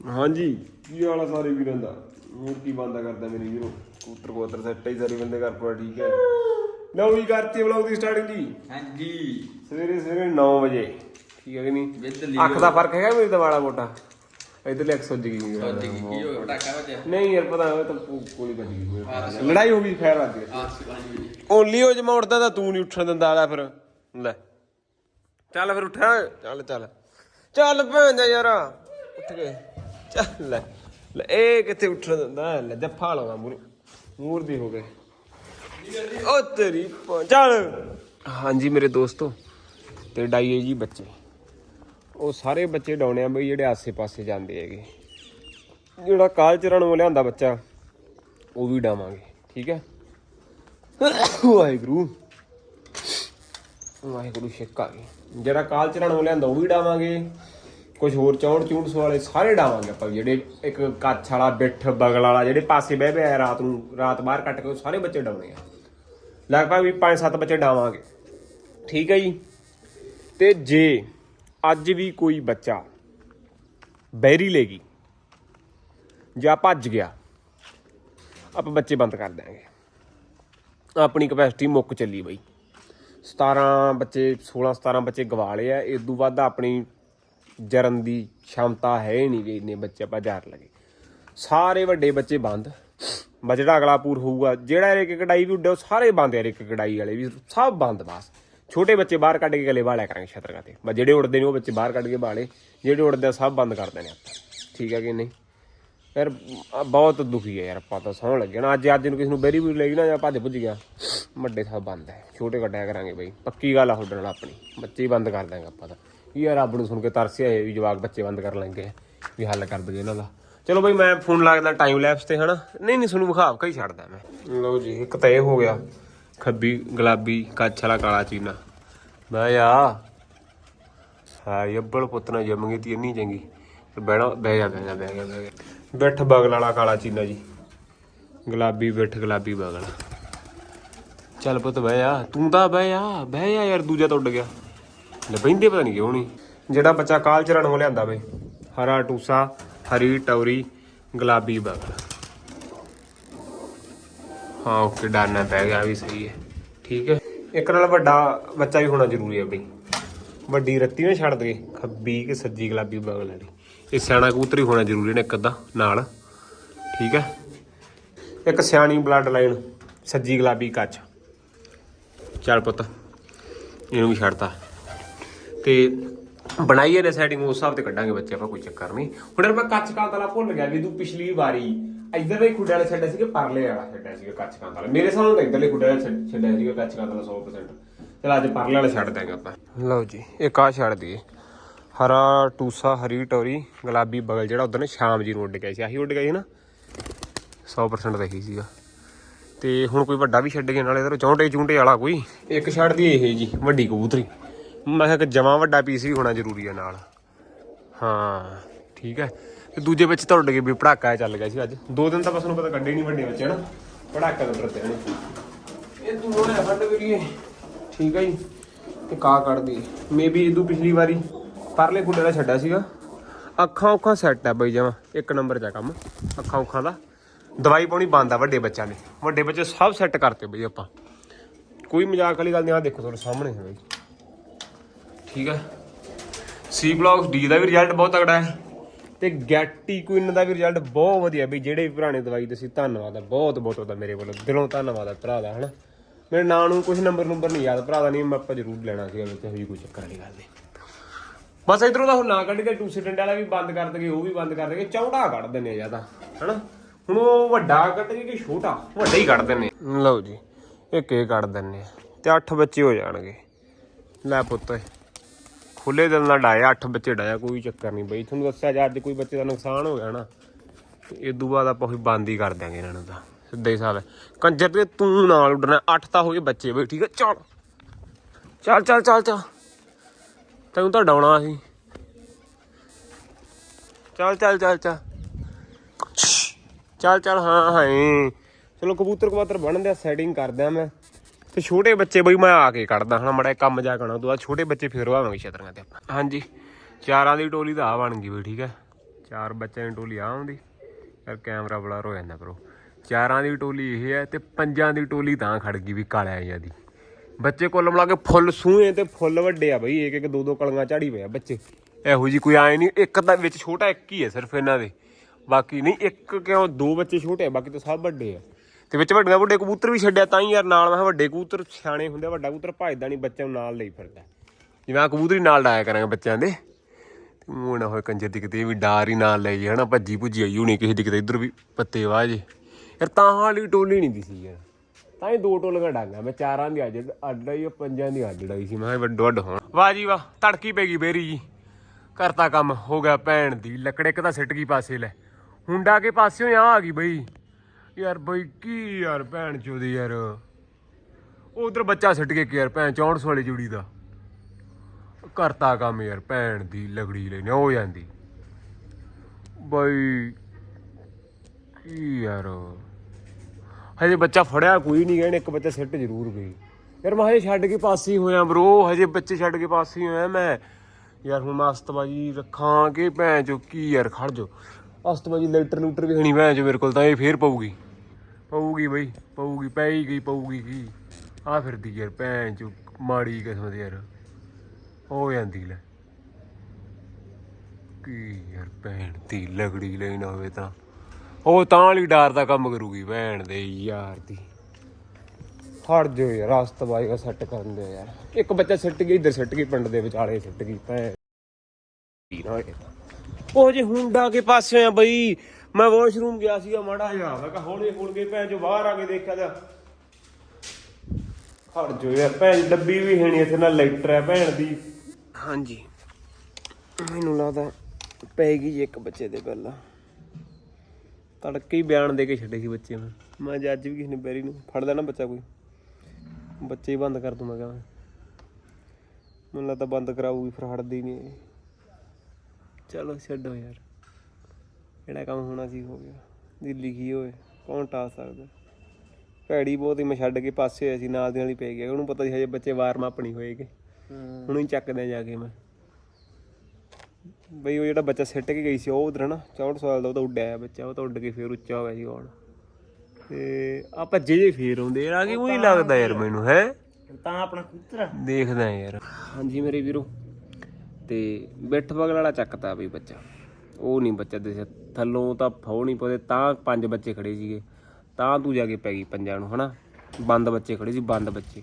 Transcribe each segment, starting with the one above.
ਹਾਂਜੀ। ਕੀ ਹਾਲ ਆ ਸਾਰੇ ਵੀਰਾਂ ਦਾ? ਹੋਰ ਕੀ ਬੰਦਾ ਕਰਦਾ ਮੇਰੇ ਵੀਰੋ? ਕੂਤਰ ਕੋਤਰ ਸੈੱਟ ਹੀ ਸਾਰੇ ਬੰਦੇ ਕਰ ਪਾ ਠੀਕ ਹੈ। ਲਓ ਵੀ ਕਰਤੀ ਵਲੌਗ ਦੀ ਸਟਾਰਟਿੰਗ ਜੀ। ਹਾਂਜੀ। ਸਵੇਰੇ ਸਵੇਰੇ 9 ਵਜੇ ਠੀਕ ਹੈ ਕਿ ਨਹੀਂ? ਅੱਖ ਦਾ ਫ਼ਰਕ ਹੈਗਾ ਮੇਰੀ ਤਾਂ ਵਾਲਾ ਮੋਟਾ? ਇਧਰਲੇ ਅੱਖ ਸੁੱਜ ਗਈ ਕੀ ਵਜਿਆ? ਨਹੀਂ ਯਾਰ ਪਤਾ ਉਹ ਤਾਂ ਗੋਲੀ ਵੱਜ ਗਈ। ਲੜਾਈ ਹੋ ਗਈ ਖੈਰ ਵੱਜ ਗਈ। ਓਨਲੀ ਹੋ ਜਮਾ ਉੱਠਦਾ ਤਾਂ ਤੂੰ ਨਹੀਂ ਉੱਠਣ ਦਿੰਦਾ ਆਲਾ ਫਿਰ। ਲੈ। ਚੱਲ ਫਿਰ ਉੱਠ। ਚੱਲ ਚੱਲ। ਚੱਲ ਭੈਣ ਯਾਰ ਉੱਠ ਕੇ। ਚੱਲ ਲੈ ਲੈ, ਇਹ ਕਿੱਥੇ ਉੱਠਣ ਦਿੰਦਾ? ਲੈ ਜੱਫਾ ਲਾਉਂਦਾ ਮੂਰ ਮੂਰ ਦੀ ਹੋ ਗਏ। ਓ ਤੇਰੀ ਪ- ਚੱਲ। ਹਾਂਜੀ, ਮੇਰੇ ਦੋਸਤੋ, ਤੇ ਡਾਈਏ ਜੀ ਬੱਚੇ। ਉਹ ਸਾਰੇ ਬੱਚੇ ਡਾਉਣੇ ਆ ਬਈ, ਜਿਹੜੇ ਆਸੇ-ਪਾਸੇ ਜਾਂਦੇ ਹੈਗੇ। ਜਿਹੜਾ ਕਾਲ ਚਰਨ ਨੂੰ ਲਿਆਂਦਾ ਬੱਚਾ, ਉਹ ਵੀ ਡਾਵਾਂਗੇ, ਠੀਕ ਹੈ? ਵਾਹਿਗੁਰੂ। ਵਾਹਿਗੁਰੂ ਸ਼ਿਕ ਆ ਗਈ। ਜਿਹੜਾ ਕਾਲ ਚਰਨ ਨੂੰ ਲਿਆਂਦਾ, ਉਹ ਵੀ ਡਾਵਾਂਗੇ। ਕੁਝ ਹੋਰ ਚੌੜ ਚੂੜ ਵਾਲੇ ਸਾਰੇ ਡਾਵਾਂਗੇ ਆਪਾਂ ਜਿਹੜੇ ਇੱਕ ਕੱਛ ਵਾਲਾ, ਬਿੱਠ, ਬਗਲ ਵਾਲਾ, ਜਿਹੜੇ ਪਾਸੇ ਬਹਿ ਬਹਿ ਰਾਤ ਨੂੰ, ਰਾਤ ਬਾਹਰ ਕੱਟ ਕੇ ਉਹ ਸਾਰੇ ਬੱਚੇ ਡਾਉਣੇ ਆ। ਲਗਭਗ ਵੀ 5-7 ਬੱਚੇ ਡਾਵਾਂਗੇ। ਠੀਕ ਹੈ ਜੀ? ਤੇ ਜੇ ਅੱਜ ਵੀ ਕੋਈ ਬੱਚਾ ਬੈਰੀ ਲੈ ਗਈ, ਜਾਂ ਭੱਜ ਗਿਆ, ਆਪਾਂ ਬੱਚੇ ਬੰਦ ਕਰ ਦਿਆਂਗੇ। ਆਪਣੀ ਕਪੈਸਿਟੀ ਮੁੱਕ ਚੱਲੀ ਬਈ। 17 ਬੱਚੇ 16 17 ਬੱਚੇ ਗਵਾ ਲਏ ਆ, ਇਸ ਤੋਂ ਵੱਧ ਆਪਣੀ ਜਰਨ ਦੀ ਸ਼ਮਤਾ ਹੈ ਹੀ ਨਹੀਂ ਵੀ ਇੰਨੇ ਬੱਚੇ ਆਪਾਂ ਜਾਰ ਲਗੇ। ਸਾਰੇ ਵੱਡੇ ਬੱਚੇ ਬੰਦ। ਬਾ ਅਗਲਾ ਪੂਰ ਹੋਊਗਾ, ਜਿਹੜਾ ਇੱਕ ਕਢਾਈ ਵੀ ਉੱਡੇ, ਉਹ ਸਾਰੇ ਬੰਦ ਯਾਰ ਇੱਕ ਕਢਾਈ ਵਾਲੇ ਵੀ। ਸਭ ਬੰਦ ਬਸ। ਛੋਟੇ ਬੱਚੇ ਬਾਹਰ ਕੱਢ ਕੇ ਗਲੇ ਵਾਲਿਆ ਕਰਾਂਗੇ ਛਤਰਗਾ ਤੇ ਬਸ ਜਿਹੜੇ ਉੱਡਦੇ ਨੇ ਉਹ ਬੱਚੇ ਬਾਹਰ ਕੱਢ ਕੇ ਬਾਲੇ ਜਿਹੜੇ ਉੱਡਦੇ ਆ, ਸਭ ਬੰਦ ਕਰ ਦੇਣੇ ਆਪਾਂ। ਠੀਕ ਹੈ ਕਿ ਨਹੀਂ? ਯਾਰ ਬਹੁਤ ਦੁਖੀ ਹੈ ਯਾਰ ਆਪਾਂ ਤਾਂ ਸੌਣ ਲੱਗੇ ਨਾ। ਅੱਜ ਅੱਜ ਨੂੰ ਕਿਸੇ ਨੂੰ ਬੇਰੀ ਵੀ ਲਈ ਨਾ, ਜਾਂ ਭੱਜ ਭੁੱਜ ਗਿਆ। ਵੱਡੇ ਸਭ ਬੰਦ ਹੈ ਛੋਟੇ ਕੱਢਿਆ ਕਰਾਂਗੇ ਬਈ। ਪੱਕੀ ਗੱਲ ਆ ਤੁਹਾਡੇ ਨਾਲ ਆਪਣੀ। ਬੱਚੇ ਹੀ ਬੰਦ ਕਰ ਦਾਂਗੇ ਆਪਾਂ ਤਾਂ। ਇਹ ਯਾਰ ਰੱਬ ਨੂੰ ਸੁਣ ਕੇ ਤਰਸਿਆ ਇਹ ਵੀ ਜਵਾਕ ਬੱਚੇ ਬੰਦ ਕਰ ਲੱਗੇ ਵੀ ਹੱਲ ਕਰ ਦਗੇ ਇਹਨਾਂ ਦਾ। ਚਲੋ ਬਈ, ਮੈਂ ਫੋਨ ਲੱਗਦਾ ਟਾਈਮ ਲੈਪਸ ਤੇ ਹਨਾ। ਨਹੀਂ ਨਹੀਂ, ਤੁਹਾਨੂੰ ਵਿਖਾਵ ਕਈ ਛੱਡਦਾ ਮੈਂ। ਲਓ ਜੀ, ਇੱਕ ਤਾਂ ਇਹ ਹੋ ਗਿਆ, ਖੱਬੀ, ਗੁਲਾਬੀ ਕੱਛ ਵਾਲਾ, ਕਾਲਾ ਚੀਨਾ। ਬਹਿ ਜਾ ਹਾਂ ਯੱਬਲ ਪੁੱਤ ਨਾ ਜੰਮ ਤੀ, ਇੰਨੀ ਚੰਗੀ। ਤੇ ਬਹਿਣਾ, ਬਹਿ ਜਾ ਬਹਿ ਜਾ, ਬਹਿ ਗਿਆ ਬਹਿ ਗਿਆ ਬਿੱਠ ਬਗਲ ਵਾਲਾ, ਕਾਲਾ ਚੀਨਾ ਜੀ। ਗੁਲਾਬੀ, ਬਿੱਠ ਗੁਲਾਬੀ ਬਗਲ। ਚੱਲ ਪੁੱਤ, ਬਹਿ ਆ ਤੂੰ ਤਾਂ ਬਹਿ ਜਾ ਬਹਿ ਜਾ ਯਾਰ, ਦੂਜਾ ਤਾਂ ਗਿਆ। ਲੈ ਪਤਾ ਨਹੀਂ ਕਿਉਂ ਨਹੀਂ ਜਿਹੜਾ ਬੱਚਾ ਕਾਲ ਚਰਨ ਹੋ ਲਿਆਂਦਾ ਬਈ ਹਰਾ ਟੂਸਾ, ਹਰੀ ਟੌਰੀ, ਗੁਲਾਬੀ ਬਗਲ। ਹਾਂ, ਓਕੇ ਡਾਨਾ ਪੈ ਗਿਆ ਵੀ ਸਹੀ ਹੈ। ਠੀਕ ਹੈ। ਇੱਕ ਨਾਲ ਵੱਡਾ ਬੱਚਾ ਵੀ ਹੋਣਾ ਜ਼ਰੂਰੀ ਹੈ ਬਈ। ਵੱਡੀ ਰੱਤੀ ਨਾ ਛੱਡ ਦੇ, ਖੱਬੀ ਕਿ ਸੱਜੀ ਗੁਲਾਬੀ ਬਗਲ ਵਾਲੀ। ਇਹ ਸਿਆਣਾ ਕਬੂਤਰ ਹੀ ਹੋਣਾ ਜ਼ਰੂਰੀ ਨੇ ਇੱਕ ਅੱਧਾ, ਨਾਲ। ਠੀਕ ਹੈ। ਇੱਕ ਸਿਆਣੀ ਬਲੱਡ ਲਾਈਨ, ਸੱਜੀ ਗੁਲਾਬੀ ਕੱਚ। ਚੱਲ ਪੁੱਤ, ਇਹਨੂੰ ਵੀ ਛੱਡਤਾ। ਤੇ ਬਣਾਈਏ ਨੇ ਸੈਟਿੰਗ ਉਸ ਹਿਸਾਬ ਤੇ ਕੱਢਾਂਗੇ ਬੱਚੇ, ਆਪਾਂ ਕੋਈ ਚੱਕਰ ਨਹੀਂ। ਹੁਣ ਯਾਰ ਮੈਂ ਕੱਚ ਕਾਂਤ ਵਾਲਾ ਭੁੱਲ ਗਿਆ ਵੀ ਤੂੰ ਪਿਛਲੀ ਵਾਰੀ ਇਧਰ ਦੇ ਖੁੱਡੇ ਵਾਲੇ ਛੱਡਿਆ ਸੀਗੇ, ਪਰਲੇ ਵਾਲਾ ਛੱਡਿਆ ਸੀਗਾ ਕੱਚ ਕਾਂਤ ਵਾਲਾ। ਮੇਰੇ ਸਾਹਮਣੇ ਤਾਂ ਇਧਰਲੇ ਖੁੱਡੇ ਵਾਲਾ ਛੱਡਿਆ ਸੀਗਾ ਕੱਚ ਕਾਂਤ ਵਾਲਾ 100% ਚਲ ਅੱਜ ਪਰਲੇ ਵਾਲਾ ਛੱਡ ਦਾਂਗੇ ਆਪਾਂ। ਲਓ ਜੀ, ਇੱਕ ਆ ਛੱਡ ਦਈਏ। ਹਰਾ ਟੂਸਾ, ਹਰੀ ਟੋਰੀ, ਗੁਲਾਬੀ ਬਗਲ ਜਿਹੜਾ ਉਧਰ ਨੇ ਸ਼ਾਮ ਜੀ ਨੂੰ ਉੱਡ ਗਿਆ ਸੀ, ਆਹੀ ਉੱਡ ਗਿਆ ਸੀ ਨਾ। 100% ਤਾਂ ਇਹੀ ਸੀਗਾ। ਤੇ ਹੁਣ ਕੋਈ ਵੱਡਾ ਵੀ ਛੱਡ ਗਿਆ, ਨਾਲੇ ਇਧਰ ਚੌਂਟੇ ਚੂੰਟੇ ਵਾਲਾ ਕੋਈ। ਇੱਕ ਛੱਡ ਦੀ ਇਹ ਜੀ, ਵੱਡੀ ਕਬੂਤਰੀ। ਮੈਂ ਕਿਹਾ ਕਿ ਜਮਾ ਵੱਡਾ ਪੀਸ ਵੀ ਹੋਣਾ ਜ਼ਰੂਰੀ ਹੈ ਨਾਲ। ਹਾਂ, ਠੀਕ ਹੈ। ਤੇ ਦੂਜੇ ਵਿੱਚ ਤੁਹਾਡੇ ਉੱਡ ਵੀ ਪੜਾਕਾ ਚੱਲ ਗਿਆ ਸੀ ਅੱਜ। ਦੋ ਦਿਨ ਤਾਂ ਬਸ ਨੂੰ ਪਤਾ ਕੱਢੇ ਨਹੀਂ ਵੱਡੇ ਬੱਚੇ, ਹਨਾ? ਪੜਾਕਾ ਦਾ ਡਰਦੇ ਨੇ ਇਹ ਤੂੰ ਹੋਣਾ ਫੰਡ ਵੀਰੀਏ ਠੀਕ ਹੈ ਜੀ। ਤੇ ਕਾ ਕੱਢਦੀ। ਮੇਬੀ ਇਦੋਂ ਪਿਛਲੀ ਵਾਰੀ ਪਰਲੇ ਗੁੱਡੇ ਦਾ ਛੱਡਿਆ ਸੀਗਾ। ਅੱਖਾਂ ਉੱਖਾਂ ਸੈੱਟ ਆ ਬਈ ਜਮਾ। ਇੱਕ ਨੰਬਰ 'ਚ ਕੰਮ। ਅੱਖਾਂ ਔਖਾਂ ਦਾ। ਦਵਾਈ ਪਾਉਣੀ ਬੰਦ ਆ ਵੱਡੇ ਬੱਚਿਆਂ ਨੇ। ਵੱਡੇ ਬੱਚੇ ਸਭ ਸੈੱਟ ਕਰਤੇ ਬਈ ਆਪਾਂ। ਕੋਈ ਮਜ਼ਾਕ ਵਾਲੀ ਗੱਲ ਨਹੀਂ ਆ ਦੇਖੋ ਤੁਹਾਡੇ ਸਾਹਮਣੇ। ਹੈ ਬਈ ਠੀਕ ਹੈ। ਸੀ ਬਲੌਕਸ ਡੀ ਦਾ ਵੀ ਰਿਜ਼ਲਟ ਬਹੁਤ ਤਕੜਾ ਹੈ। ਤੇ ਗੈਟੀ ਕੁਇਨ ਦਾ ਵੀ ਰਿਜ਼ਲਟ ਬਹੁਤ ਵਧੀਆ ਬਈ ਜਿਹੜੇ ਵੀ ਭਰਾ ਦਵਾਈ ਤੁਸੀਂ ਧੰਨਵਾਦ ਆ ਬਹੁਤ ਬਹੁਤ ਉਹਦਾ ਮੇਰੇ ਵੱਲੋਂ ਦਿਲੋਂ ਧੰਨਵਾਦ ਆ ਭਰਾ ਦਾ, ਹਨਾ? ਮੇਰੇ ਨਾਂ ਨੂੰ ਕੁਝ ਨੰਬਰ ਨੰਬਰ ਨਹੀਂ ਯਾਦ, ਭਰਾ ਦਾ ਨਹੀਂ ਮੈਂ ਆਪਾਂ ਜ਼ਰੂਰ ਲੈਣਾ ਸੀਗਾ ਵਿੱਚ ਹੋਈ ਕੋਈ ਚੱਕਰ ਵਾਲੀ ਗੱਲ ਨਹੀਂ ਬਸ ਇਧਰੋਂ ਦਾ ਹੁਣ ਨਾ ਕੱਢ ਕੇ ਟੂਸੇ ਡੰਡੇ ਵਾਲਾ ਵੀ ਬੰਦ ਕਰ ਦਗੇ, ਉਹ ਵੀ ਬੰਦ ਕਰ ਦਗੇ, ਚੌੜਾ ਕੱਢ ਦਿੰਨੇ ਆ ਜ਼ਿਆਦਾ, ਹਨਾ? ਹੁਣ ਉਹ ਵੱਡਾ ਕੱਢ ਕੇ ਕਿ ਛੋਟਾ? ਵੱਡਾ ਹੀ ਕੱਢ ਦਿੰਨੇ ਲਓ ਜੀ ਇੱਕ ਇਹ ਕੱਢ ਦਿੰਨੇ ਆ ਤੇ 8 ਬੱਚੇ ਹੋ ਜਾਣਗੇ। ਲੈ ਪੁੱਤ ਖੁੱਲੇ ਦਿਲ ਨਾਲ ਡਾਇਆ 8 ਬੱਚੇ ਡਾਇਆ, ਕੋਈ ਚੱਕਰ ਨਹੀਂ ਬਈ। ਤੁਹਾਨੂੰ ਦੱਸਿਆ ਜਾ ਅੱਜ ਕੋਈ ਬੱਚੇ ਦਾ ਨੁਕਸਾਨ ਹੋ ਗਿਆ ਨਾ, ਤੇ ਇਹ ਤੋਂ ਬਾਅਦ ਆਪਾਂ ਕੋਈ ਬੰਦ ਹੀ ਕਰ ਦਿਆਂਗੇ ਇਹਨਾਂ ਨੂੰ ਤਾਂ, ਸਿੱਧਾ ਹੀ ਹਿਸਾਬ ਕੰਜਰ ਤੇ ਤੂੰ ਨਾਲ ਉੱਡਣਾ 8 ਤਾਂ ਹੋ ਗਏ ਬੱਚੇ ਬਈ, ਠੀਕ ਹੈ? ਚੱਲ ਚੱਲ ਚੱਲ ਚੱਲ ਚੱਲ। ਤੈਨੂੰ ਤਾਂ ਡਾਉਣਾ ਸੀ। ਚੱਲ ਚੱਲ ਚੱਲ ਚੱਲ। ਚੱਲ ਚੱਲ, ਹਾਂ ਹਾਂ ਚਲੋ ਕਬੂਤਰ ਕਬੂਤਰ ਬਣਦੇ ਆ ਸੈਟਿੰਗ ਕਰਦਿਆਂ ਮੈਂ। ਤੇ ਛੋਟੇ ਬੱਚੇ ਬਈ ਮੈਂ ਆ ਕੇ ਕੱਢਦਾ ਹਾਂ ਮੜਾ ਕੰਮ ਜਾ ਕਰਨਾ ਤੋਂ ਬਾਅਦ ਛੋਟੇ ਬੱਚੇ ਫੇਰ ਆਵਾਂਗੇ ਛਤਰੀਆਂ ਤੇ ਆਪਾਂ। ਹਾਂਜੀ, ਚਾਰਾਂ ਦੀ ਟੋਲੀ ਤਾਂ ਆ ਬਣ ਗਈ ਬਈ, ਠੀਕ ਹੈ। ਚਾਰ ਬੱਚਿਆਂ ਦੀ ਟੋਲੀ ਆ ਆਉਂਦੀ। ਯਾਰ ਕੈਮਰਾ ਬਲਰ ਹੋ ਜਾਂਦਾ ਬਰੋ ਚਾਰਾਂ ਦੀ ਟੋਲੀ ਇਹ ਹੈ ਤੇ ਪੰਜਾਂ ਦੀ ਟੋਲੀ ਤਾਂ ਖੜ ਗਈ ਵੀ ਕਾਲਿਆ ਜਿਹਾ ਦੀ। ਬੱਚੇ ਕੁੱਲ ਮਿਲਾ ਕੇ ਫੁੱਲ ਸੂਹੇ ਤੇ ਫੁੱਲ ਵੱਡੇ ਆ ਬਈ ਇੱਕ ਇੱਕ ਦੋ ਦੋ ਕਲੀਆਂ ਝਾੜੀ ਪਏ ਆ ਬੱਚੇ। ਇਹੋ ਜੀ ਕੋਈ ਆਏ ਨਹੀਂ, ਇੱਕ ਤਾਂ ਵਿੱਚ ਛੋਟਾ ਇੱਕ ਹੀ ਹੈ ਸਿਰਫ ਇਹਨਾਂ ਦੇ। ਬਾਕੀ ਨਹੀਂ, ਇੱਕ ਕਿਉਂ ਦੋ ਬੱਚੇ ਛੋਟੇ ਆ, ਬਾਕੀ ਤਾਂ ਸਭ ਵੱਡੇ ਆ। ਤੇ ਵਿੱਚ ਵੱਡੀਆਂ ਵੱਡੇ ਕਬੂਤਰ ਵੀ ਛੱਡਿਆ, ਤਾਂ ਹੀ ਯਾਰ ਨਾਲ, ਮੈਂ ਕਿਹਾ ਵੱਡੇ ਕਬੂਤਰ ਸਿਆਣੇ ਹੁੰਦੇ ਵੱਡਾ ਕਬੂਤਰ ਭਜਦਾ ਨਹੀਂ, ਬੱਚਿਆਂ ਨੂੰ ਨਾਲ ਲਈ ਫਿਰਦਾ। ਜਿਵੇਂ ਆ ਕਬੂਤਰ ਨਾਲ ਡਾਇਆ ਕਰਾਂਗੇ ਬੱਚਿਆਂ ਦੇ, ਤੇ ਮੂੰਹ ਨਾ ਹੋਏ ਕੰਜਰ ਦੀ ਕਿਤੇ ਵੀ ਡਾਰ ਹੀ ਨਾਲ ਲੈ ਜੇ ਹਨਾ, ਭੱਜੀ ਭੁੱਜੀ ਆਈ ਹੋਣੀ ਕਿਸੇ ਦੀ ਕਿਤੇ, ਇੱਧਰ ਵੀ ਪੱਤੇ ਵਾਹ ਜੇ। ਯਾਰ ਤਾਂ ਵਾਲੀ ਟੋਲੀ ਨਹੀਂ ਦਿਸੀ ਯਾਰ, ਤਾਂ ਹੀ ਦੋ ਟੋਲੀਆਂ ਡਾਂਗਾ, ਮੈਂ ਚਾਰਾਂ ਦੀ ਅੱਜ ਅੱਡ ਆਈ ਉਹ ਪੰਜਾਂ ਦੀ ਅੱਡ ਡਾਈ ਸੀ, ਮੈਂ ਕਿਹਾ ਵੱਡੋ ਅੱਡ ਹੋਣ। ਵਾਹ ਜੀ ਵਾਹ, ਤੜਕੀ ਪੈ ਗਈ ਬੇਰੀ ਜੀ ਕਰਤਾ ਕੰਮ ਹੋ ਗਿਆ, ਭੈਣ ਦੀ, ਲੱਕੜੇ ਇੱਕ ਤਾਂ ਸਿੱਟ ਗਈ ਪਾਸੇ ਲੈ। ਹੁੰਡਾ ਕੇ ਪਾਸਿਓਂ ਆ ਆ ਗਈ ਬਈ। ਯਾਰ ਬਈ ਕੀ ਯਾਰ ਭੈਣ ਚੋਦੀ ਯਾਰ। ਉਧਰ ਬੱਚਾ ਸਿੱਟ ਕੇ ਯਾਰ ਭੈਣ 64 ਵਾਲੀ ਜੁੜੀ ਦਾ। ਕਰਤਾ ਕੰਮ ਯਾਰ ਭੈਣ ਦੀ, ਲਗੜੀ ਲੈਨੇ ਹੋ ਜਾਂਦੀ। ਬਈ ਕੀ ਯਾਰ। ਹਜੇ ਬੱਚਾ ਫੜਿਆ ਕੋਈ ਨਹੀਂ ਗਏ ਇੱਕ ਬੱਚਾ ਸਿੱਟ ਜ਼ਰੂਰ ਗਈ ਯਾਰ ਮੈਂ ਹਜੇ ਛੱਡ ਕੇ ਪਾਸੇ ਹੋਇਆ ਬ్రో ਹਜੇ ਬੱਚੇ ਛੱਡ ਕੇ ਪਾਸੇ ਹੋਇਆ ਮੈਂ। ਯਾਰ ਹੁਣ ਮੈਂ ਅਸਤਬਾਜੀ ਰੱਖਾਂ ਕਿ ਭੈਣ ਚੋ ਕੀ ਯਾਰ, ਖੜ ਜੋ ਅਸਤਬਾਜੀ ਲੈਟਰ ਲੂਟਰ ਵੀ ਹਣੀ ਭੈਣ ਚੋ ਮੇਰੇ ਕੋਲ, ਤਾਂ ਇਹ ਫੇਰ ਪਊਗੀ। ਪਊਗੀ ਬਈ, ਪਊਗੀ ਪੈ ਹੀ ਗਈ, ਪਊਗੀ ਕੀ? ਆ ਫਿਰਦੀ ਯਾਰ, ਭੈਣ ਚੋ, ਮਾੜੀ ਕਿਸਮਤ ਯਾਰ। ਹੋ ਜਾਂਦੀ ਲੈ। ਕੀ ਯਾਰ ਭੈਣ ਦੀ ਲਗੜੀ ਲੈਣ ਹੋਵੇ ਤਾਂ। ਉਹ ਤਾਂ ਵਾਲੀ ਡਰ ਦਾ ਕੰਮ ਕਰੂਗੀ ਭੈਣ ਦੇ ਯਾਰ ਦੀ। ਫੜ ਜਾਓ ਯਾਰ ਰਸਤਬਾਈ ਦਾ ਸੈੱਟ ਕਰਨ ਦਿਓ ਯਾਰ। ਇੱਕ ਬੱਚਾ ਸਿੱਟ ਗਈ ਇੱਧਰ ਸਿੱਟ ਗਈ, ਪਿੰਡ ਦੇ ਵਿਚਾਲੇ ਸਿੱਟ ਗਈ, ਭੈਣ। ਉਹ ਜੇ ਹੁੰਡਾ ਕੇ ਪਾਸੇ ਆ ਬਈ ਮੈਂ ਵਾਸ਼ਰੂਮ ਗਿਆ ਸੀਗਾ ਮਾੜਾ ਜਿਹਾ। ਮੈਂ ਕਿਹਾ ਹੌਲੀ ਹੌਲ ਕੇ ਭੈਣ ਜੋ ਬਾਹਰ ਆ ਕੇ ਦੇਖਿਆ ਤਾਂ ਹਟ ਜਾਓ ਯਾਰ ਭੈਣ ਡੱਬੀ ਵੀ ਹੈ ਨਹੀਂ ਇੱਥੇ ਨਾਲ ਲੈਟਰ ਹੈ ਭੈਣ ਦੀ। ਹਾਂਜੀ। ਮੈਨੂੰ ਲੱਗਦਾ ਪੈ ਗਈ ਜੀ ਇੱਕ ਬੱਚੇ ਦੇ ਪਹਿਲਾਂ ਤੜਕੇ ਹੀ ਬਿਆਨ ਦੇ ਕੇ ਛੱਡੇ ਸੀ ਬੱਚੇ ਮੈਂ ਮੈਂ ਅੱਜ ਅੱਜ ਵੀ ਕਿਸੇ ਨੇ ਬੈਰੀ ਨੂੰ ਫੜ ਲੈਣਾ ਬੱਚਾ ਕੋਈ। ਬੱਚੇ ਹੀ ਬੰਦ ਕਰ ਦੂੰ ਮੈਂ ਕਿਹਾ। ਮੈਨੂੰ ਲੱਗਦਾ ਬੰਦ ਕਰਾਊਗੀ ਫਿਰ ਹਟਦੀ ਨਹੀਂ। ਚਲੋ ਛੱਡੋ ਯਾਰ। ਜਿਹੜਾ ਕੰਮ ਹੋਣਾ ਸੀ ਹੋ ਗਿਆ। ਦੀ ਲਿਖੀ ਹੋਏ ਕੌਣ ਟਾ ਸਕਦਾ? ਭੈੜੀ ਬਹੁਤ ਹੀ ਮੈਂ ਛੱਡ ਕੇ ਪਾਸੇ ਹੋਇਆ ਸੀ ਨਾਲ ਦੀ ਨਾਲ ਹੀ ਪੈ ਗਿਆ। ਉਹਨੂੰ ਪਤਾ ਸੀ ਹਜੇ ਬੱਚੇ ਵਾਰਮ ਅਪ ਨਹੀਂ ਹੋਏਗੇ। ਹੁਣ ਹੀ ਚੱਕਦੇ ਜਾ ਕੇ ਮੈਂ। ਬਈ ਉਹ ਜਿਹੜਾ ਬੱਚਾ ਸਿੱਟ ਕੇ ਗਈ ਸੀ ਉਹ ਉਧਰ ਨਾ 64 ਸਾਲ ਦਾ ਉਹ ਤਾਂ ਉੱਡਿਆ ਬੱਚਾ। ਉਹ ਤਾਂ ਉੱਡ ਕੇ ਫੇਰ ਉੱਚਾ ਹੋ ਗਿਆ ਸੀ ਹੁਣ ਤੇ ਆ ਭੱਜੇ ਜੇ ਫੇਰ ਆਉਂਦੇ ਯਾਰ ਆ ਕੇ ਉਹੀ ਲੱਗਦਾ ਯਾਰ ਮੈਨੂੰ ਹੈ? ਤਾਂ ਆਪਣਾ ਕਬੂਤਰ ਆ। ਦੇਖਦਾ ਯਾਰ। ਹਾਂਜੀ ਮੇਰੇ ਵੀਰੋ। ਤੇ ਬਿੱਠ ਬਗਲ ਵਾਲਾ ਚੱਕਤਾ ਬਈ ਬੱਚਾ। ਉਹ ਨਹੀਂ ਬੱਚਾ ਦਿਸਿਆ ਥੱਲੋਂ ਤਾਂ ਫੌ ਨਹੀਂ ਪਵੇ ਤਾਂ ਪੰਜ ਬੱਚੇ ਖੜੇ ਸੀਗੇ। ਤਾਂ ਤੂੰ ਜਾ ਕੇ ਪੈ ਗਈ ਪੰਜਾਂ ਨੂੰ, ਹਨਾ? ਬੰਦ ਬੱਚੇ ਖੜੇ ਸੀ, ਬੰਦ ਬੱਚੇ।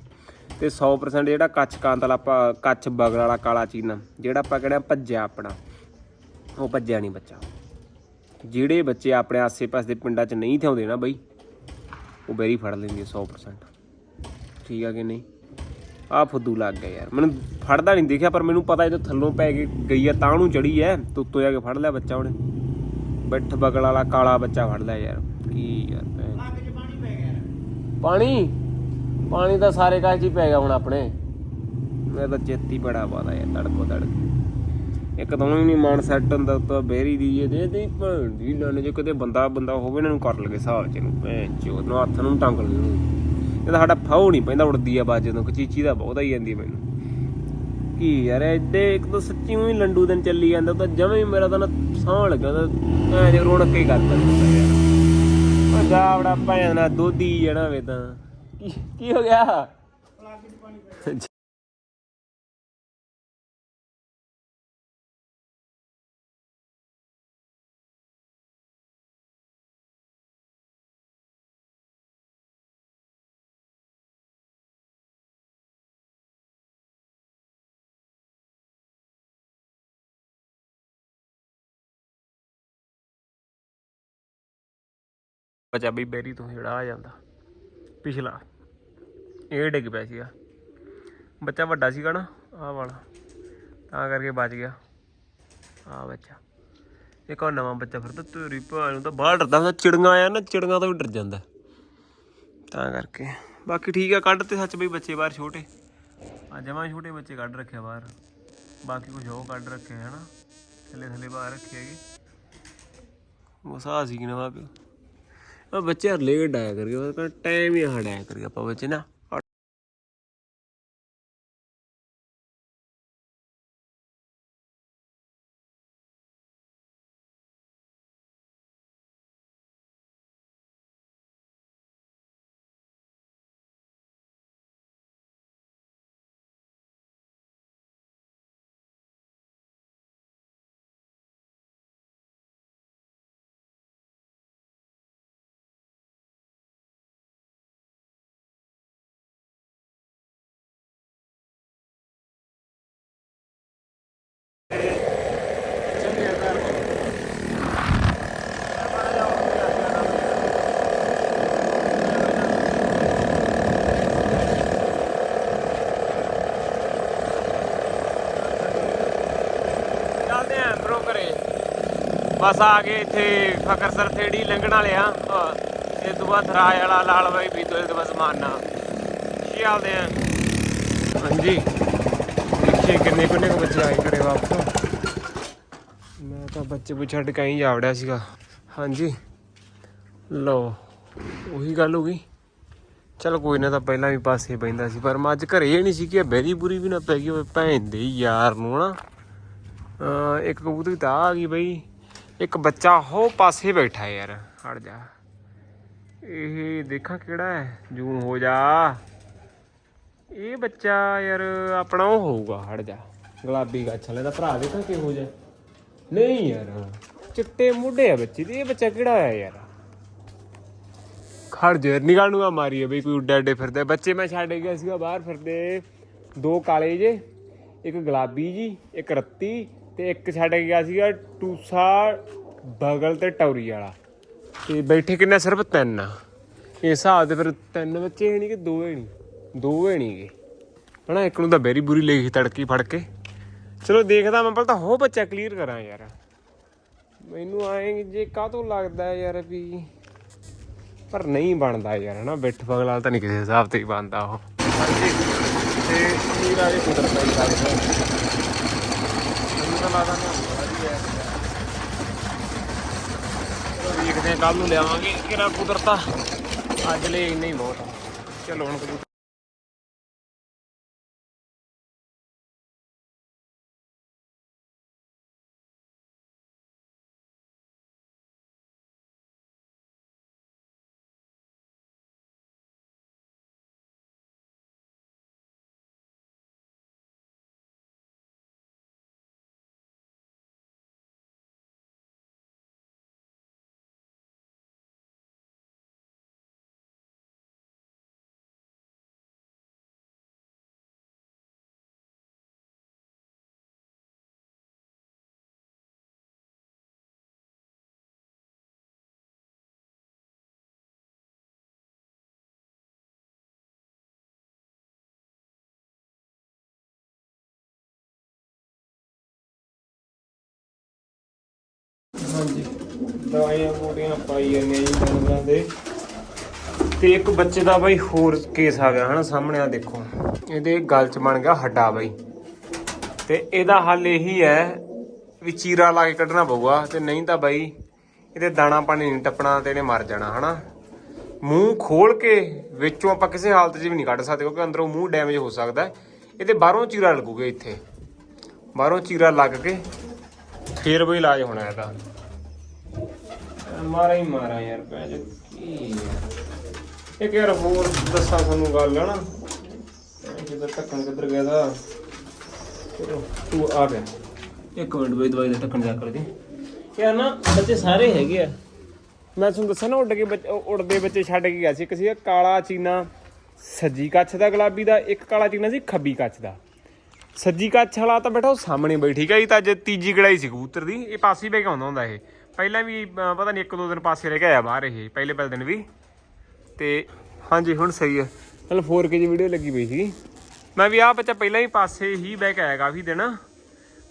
ਤੇ 100% ਜਿਹੜਾ ਕੱਚ ਕਾਂਤਲ ਆਪਾਂ, ਕੱਚ ਬਗਲ ਵਾਲਾ ਕਾਲਾ ਚੀਨਾ, ਜਿਹੜਾ ਆਪਾਂ ਕਹਿੰਦੇ ਭੱਜਿਆ ਆਪਣਾ, ਉਹ ਭੱਜਿਆ ਨਹੀਂ ਬੱਚਾ। ਜਿਹੜੇ ਬੱਚੇ ਆਪਣੇ ਆਸੇ-ਪਾਸੇ ਦੇ ਪਿੰਡਾਂ 'ਚ ਨਹੀਂ ਥਿਆਉਂਦੇ ਨਾ ਬਈ, ਉਹ ਬੈਰੀ ਫੜ ਲੈਂਦੀ ਹੈ 100% ਠੀਕ ਆ ਕਿ ਨਹੀਂ? ਆ ਫੁੱਦੂ ਲੱਗ ਗਿਆ ਯਾਰ। ਮੈਨੂੰ ਫੜਦਾ ਨਹੀਂ ਦੇਖਿਆ ਪਰ ਮੈਨੂੰ ਪਤਾ ਇਹ ਥੱਲੋਂ ਪੈ ਕੇ ਗਈ ਆ ਤਾਂ ਨੂੰ ਚੜੀ ਐ। ਤੁੱਤੋਂ ਜਾ ਕੇ ਫੜ ਲਿਆ ਬੱਚਾ ਉਹਨੇ। ਬਿੱਠ ਬਗਲ ਵਾਲਾ ਕਾਲਾ ਬੱਚਾ ਫੜ ਲਿਆ ਯਾਰ। ਕੀ ਯਾਰ। ਪਾਣੀ ਪਾਣੀ? ਤਾਂ ਸਾਰੇ ਕਾਹ ਚ ਹੀ ਪੈ ਗਿਆ ਹੁਣ ਆਪਣੇ। ਮੈਂ ਤਾਂ ਚੇਤੀ ਬੜਾ ਪਾਦਾ ਯਾਰ ਤੜਕੋ ਤੜਕ। ਇੱਕ ਤਾਂ ਹੀ ਨਹੀਂ ਮਨ ਸੈੱਟ ਹੁੰਦਾ ਉੱਤੋਂ ਬੇਰੀ ਦੀ ਇਹ ਦੇ ਦੇ ਭੈਣ ਦੀ ਲੰਨ ਜੇ ਕਦੇ ਬੰਦਾ ਬੰਦਾ ਹੋਵੇ ਇਹਨਾਂ ਨੂੰ ਕਰ ਲਗੇ ਹਿਸਾਬ ਚ ਨੂੰ ਭੈਣ ਚੋ ਨੂੰ ਹੱਥ ਨੂੰ ਟੰਗ ਲੈ ਇਹ ਤਾਂ ਸਾਡਾ ਫਾਉ ਨਹੀਂ ਪੈਂਦਾ ਉੜਦੀ ਆ ਬਾਜ ਜਦੋਂ ਕਚੀਚੀ ਦਾ ਬਹੁਤ ਆਈ ਜਾਂਦੀ ਮੈਨੂੰ। ਕੀ ਯਾਰ, ਐਡੇ ਇੱਕ ਤਾਂ ਸੱਚੀ ਹੀ ਲੰਡੂ ਦਿਨ ਚੱਲੀ ਜਾਂਦਾ ਤਾਂ ਜਮੇ ਮੇਰਾ ਤਾਂ ਨਾ ਸਾਹ ਲੱਗਾ ਤਾਂ ਐ ਜੇ ਰੋਣ ਹੀ ਕਰਦਾ ਉਹ ਜਾਵੜਾ ਭੈਣ ਦਾ ਦੋਦੀ ਜਣਾ ਵੇ ਤਾਂ। ਕੀ ਕੀ ਹੋ ਗਿਆ? ਬੱਚਾ ਵੀ ਬੈਰੀ ਤੋਂ ਜਿਹੜਾ ਆ ਜਾਂਦਾ। ਪਿਛਲਾ, ਇਹ ਡਿੱਗ ਪਿਆ ਸੀਗਾ। ਬੱਚਾ ਵੱਡਾ ਸੀਗਾ ਨਾ, ਆਹ ਵਾਲਾ। ਤਾਂ ਕਰਕੇ ਬਚ ਗਿਆ। ਆ ਬੱਚਾ। ਇੱਕ ਹੋਰ ਨਵਾਂ ਬੱਚਾ ਫਿਰਦਾ, ਤੇਰੀ ਭੈਣ ਨੂੰ ਤਾਂ ਬਾਹਰ ਡਰਦਾ ਹੁੰਦਾ, ਚਿੜੀਆਂ ਆਇਆ ਨਾ, ਚਿੜੀਆਂ ਤੋਂ ਵੀ ਡਰ ਜਾਂਦਾ। ਤਾਂ ਕਰਕੇ। ਬਾਕੀ ਠੀਕ ਆ, ਕੱਢ ਤੇ ਸੱਚ ਬਈ ਬੱਚੇ ਬਾਹਰ ਛੋਟੇ। ਆ ਜਮਾਂ ਛੋਟੇ ਬੱਚੇ ਕੱਢ ਰੱਖਿਆ ਬਾਹਰ। ਬਾਕੀ ਕੁਝ ਉਹ ਕੱਢ ਰੱਖੇ ਹਨਾ। ਥੱਲੇ ਥੱਲੇ ਬਾਹਰ ਰੱਖੇ ਹੈਗੇ ਉਹ ਸਾਹ ਸੀ ਕਿ ਨਾ ਬੱਚੇ ਲੇਟ ਆਇਆ ਕਰਕੇ ਉਹ ਟਾਈਮ ਹੀ ਹੜਾਇਆ ਕਰਕੇ ਆਪਾਂ ਬੱਚੇ ਨਾ? ਚੱਲਦੇ ਆਂ ਬ్రో ਘਰੇ। ਬਸ ਆ ਗਏ ਇੱਥੇ ਫਕਰਸਰ ਥੇੜੀ ਲੰਘਣ ਵਾਲੇ ਆ। ਅਹ ਇਹ ਤੋਂ ਬਾਅਦ ਰਾਜ ਵਾਲਾ ਲਾਲ ਬਾਈ ਵੀ ਤੋਂ ਬਸ ਮਾਰਨਾ ਚੱਲਦੇ ਆਂ। ਹਾਂਜੀ। ਦੇਖੀਏ ਕਿੰਨੇ ਕਿੰਨੇ ਕੁ ਬੱਚੇ ਆਏ ਘਰੇ ਵਾਪਸ? ਮੈਂ ਤਾਂ ਬੱਚੇ ਬੁ ਛੱਡ ਕੇ ਹੀ ਜਾਵੜਿਆ ਸੀਗਾ। ਹਾਂਜੀ। ਲਓ, ਉਹੀ ਗੱਲ ਹੋ ਗਈ। ਚਲ ਕੋਈ ਨਾ, ਤਾਂ ਪਹਿਲਾਂ ਵੀ ਪਾਸੇ ਬੈਂਦਾ ਸੀ, ਪਰ ਮੈਂ ਅੱਜ ਘਰੇ ਹੀ ਨਹੀਂ ਸੀ ਕਿ ਬੈਰੀ ਬੁਰੀ ਵੀ ਨਾ ਪੈ ਗਈ ਹੋਵੇ। ਭੈਣ ਦੇ ਯਾਰ ਨੂੰ ਨਾ ਇੱਕ ਕਬੂਤਰੀ ਤਾਂ ਆ ਗਈ ਬਈ। ਇੱਕ ਬੱਚਾ ਹੋ ਪਾਸੇ ਬੈਠਾ ਯਾਰ। ਹਟ ਜਾ। ਇਹ ਦੇਖਾਂ ਕਿਹੜਾ ਹੈ। ਜੂਮ ਹੋ ਜਾ। ਇਹ ਬੱਚਾ ਯਾਰ ਆਪਣਾ ਉਹ ਹੋਊਗਾ ਹੜ ਜਾ। ਗੁਲਾਬੀ ਗੱਛ ਵਾਲੇ ਦਾ ਭਰਾ ਦੇਖਾਂ ਕਿਹੋ ਜਿਹਾ। ਨਹੀਂ ਯਾਰ, ਚਿੱਟੇ ਮੁੱਢੇ ਆ ਬੱਚੇ ਦੇ, ਇਹ ਬੱਚਾ ਕਿਹੜਾ ਆ ਯਾਰ? ਖੜ ਜੇ ਨਿਗਾਹ ਨੂੰ ਆ ਮਾਰੀ ਹੈ ਬਈ, ਕੋਈ ਉੱਡੇ ਅੱਡੇ ਫਿਰਦਾ। ਬੱਚੇ ਮੈਂ ਛੱਡ ਗਿਆ ਸੀਗਾ, ਬਾਹਰ ਫਿਰਦੇ। ਦੋ ਕਾਲੇ ਜੇ, ਇੱਕ ਗੁਲਾਬੀ ਜੀ, ਇੱਕ ਰੱਤੀ ਤੇ ਇੱਕ ਛੱਡ ਗਿਆ ਸੀਗਾ ਟੂਸਾ ਬਗਲ ਤੇ ਟੌਰੀ ਵਾਲਾ। ਤੇ ਬੈਠੇ ਕਿੰਨੇ ਸਿਰਫ ਤਿੰਨ ਆ। ਇਹ ਹਿਸਾਬ ਦੇ ਫਿਰ ਤਿੰਨ ਬੱਚੇ ਨਹੀਂ ਕਿ ਦੋ ਹੈ ਨਹੀਂ ਦੋ ਹੈ ਨਹੀਂਗੇ ਹਨਾ ਇੱਕ ਨੂੰ ਤਾਂ ਬੈਰੀ ਬੁਰੀ ਲੈ ਗਈ ਤੜਕੀ ਫੜ ਕੇ। ਚਲੋ ਦੇਖਦਾ ਮੈਂ ਪਹਿਲਾਂ ਤਾਂ ਹੋ ਬੱਚਾ ਕਲੀਅਰ ਕਰਾਂ ਯਾਰ। ਮੈਨੂੰ ਆਏ ਜੇ ਕਾਹਤੋਂ ਲੱਗਦਾ ਯਾਰ ਵੀ ਪਰ ਨਹੀਂ ਬਣਦਾ ਯਾਰ, ਹਨਾ? ਬਿੱਠ ਬਗਲਾ ਤਾਂ ਨਹੀਂ ਕਿਸੇ ਹਿਸਾਬ ਤੇ ਹੀ ਬਣਦਾ ਉਹ। ਹਾਂਜੀ, ਤੇ ਇਹ ਰਾਜੇ ਕੁਦਰਤ ਦਾ ਲੱਗਦਾ ਮੈਨੂੰ ਤਾਂ ਲੱਗਦਾ ਨਾ ਵਧੀਆ ਦੇਖਦੇ ਕੱਲ ਨੂੰ ਲਿਆਵਾਂਗੇ ਕਿਹੜਾ ਕੁਦਰਤਾ ਅੱਜ ਲਈ ਇੰਨਾ ਹੀ ਬਹੁਤ ਚਲੋ, ਹੁਣ ਹਾਂਜੀ। ਦਵਾਈਆਂ ਬੂਟੀਆਂ ਪਾਈ ਜਾਂਦੀਆਂ ਜੀ ਜਾਨਵਰਾਂ ਦੇ। ਤੇ ਇੱਕ ਬੱਚੇ ਦਾ ਬਾਈ ਹੋਰ ਕੇਸ ਆ ਗਿਆ ਹਨਾ ਸਾਹਮਣੇ ਆ ਦੇਖੋ। ਇਹਦੇ ਗਲ 'ਚ ਬਣ ਗਿਆ ਹੱਡਾ ਬਾਈ। ਤੇ ਇਹਦਾ ਹੱਲ ਇਹੀ ਹੈ ਵੀ ਚੀਰਾ ਲਾ ਕੇ ਕੱਢਣਾ ਪਊਗਾ ਤੇ ਨਹੀਂ ਤਾਂ ਬਾਈ ਇਹਦੇ ਦਾਣਾ ਪਾਣੀ ਨਹੀਂ ਟੱਪਣਾ ਤੇ ਇਹਨੇ ਮਰ ਜਾਣਾ ਹਨਾ। ਮੂੰਹ ਖੋਲ ਕੇ ਵਿੱਚੋਂ ਆਪਾਂ ਕਿਸੇ ਹਾਲਤ 'ਚ ਵੀ ਨਹੀਂ ਕੱਢ ਸਕਦੇ ਕਿਉਂਕਿ ਅੰਦਰੋਂ ਮੂੰਹ ਡੈਮੇਜ ਹੋ ਸਕਦਾ ਇਹਦੇ ਬਾਹਰੋਂ ਚੀਰਾ ਲੱਗੂਗਾ ਇੱਥੇ। ਬਾਹਰੋਂ ਚੀਰਾ ਲੱਗ ਕੇ ਫੇਰ ਬਈ ਇਲਾਜ ਹੋਣਾ ਇਹਦਾ ਮਾਰਾ ਹੀ ਮਾਰਾ ਯਾਰ ਪੈ ਜਾ। ਕੀ ਯਾਰ ਇੱਕ ਯਾਰ ਹੋਰ ਦੱਸਾਂ ਤੁਹਾਨੂੰ ਗੱਲ ਹੈ ਨਾ ਕਿੱਧਰ ਢੱਕਣ ਕਿੱਧਰ ਗਿਆ ਦਾ? ਚਲੋ ਤੂੰ ਆ ਗਿਆ। ਇੱਕ ਮਿੰਟ ਬਈ ਦਵਾਈ ਦਾ ਢੱਕਣ ਜਾ ਕਰ ਦੇ ਯਾਰ ਨਾ ਬੱਚੇ ਸਾਰੇ ਹੈਗੇ ਆ। ਮੈਂ ਤੁਹਾਨੂੰ ਦੱਸਾਂ ਨਾ ਉੱਡ ਕੇ ਬੱਚੇ ਉਹ ਉੜਦੇ ਬੱਚੇ ਛੱਡ ਕੇ ਗਿਆ ਸੀ। ਇੱਕ ਸੀ ਕਾਲਾ ਚੀਨਾ ਸੱਜੀ ਕੱਛ ਦਾ ਗੁਲਾਬੀ ਦਾ ਇੱਕ ਕਾਲਾ ਚੀਨਾ ਸੀ ਖੱਬੀ ਕੱਛ ਦਾ। ਸੱਜੀ ਕੱਛ ਵਾਲਾ ਤਾਂ ਬੈਠਾ ਉਹ ਸਾਹਮਣੇ ਬਈ ਠੀਕ ਹੈ ਜੀ? ਤਾਂ ਅੱਜ ਤੀਜੀ ਗੜਾਈ ਸੀ ਕਬੂਤਰ ਦੀ। ਇਹ ਪਾਸੇ ਬੈ ਕੇ ਆਉਂਦਾ ਹੁੰਦਾ ਇਹ। ਪਹਿਲਾਂ ਵੀ ਪਤਾ ਨਹੀਂ ਇੱਕ ਦੋ ਦਿਨ ਪਾਸੇ ਰਹਿ ਕੇ ਆਇਆ ਬਾਹਰ ਇਹ ਪਹਿਲੇ ਪਹਿਲੇ ਦਿਨ ਵੀ। ਤੇ ਹਾਂਜੀ ਹੁਣ ਸਹੀ ਹੈ। ਚਲ 4K ਦੀ ਵੀਡੀਓ ਲੱਗੀ ਪਈ ਸੀ ਮੈਂ ਵੀ ਆਹ ਬੱਚਾ ਪਹਿਲਾਂ ਹੀ ਪਾਸੇ ਹੀ ਬਹਿ ਕੇ ਆਇਆ ਕਾਫੀ ਦਿਨ।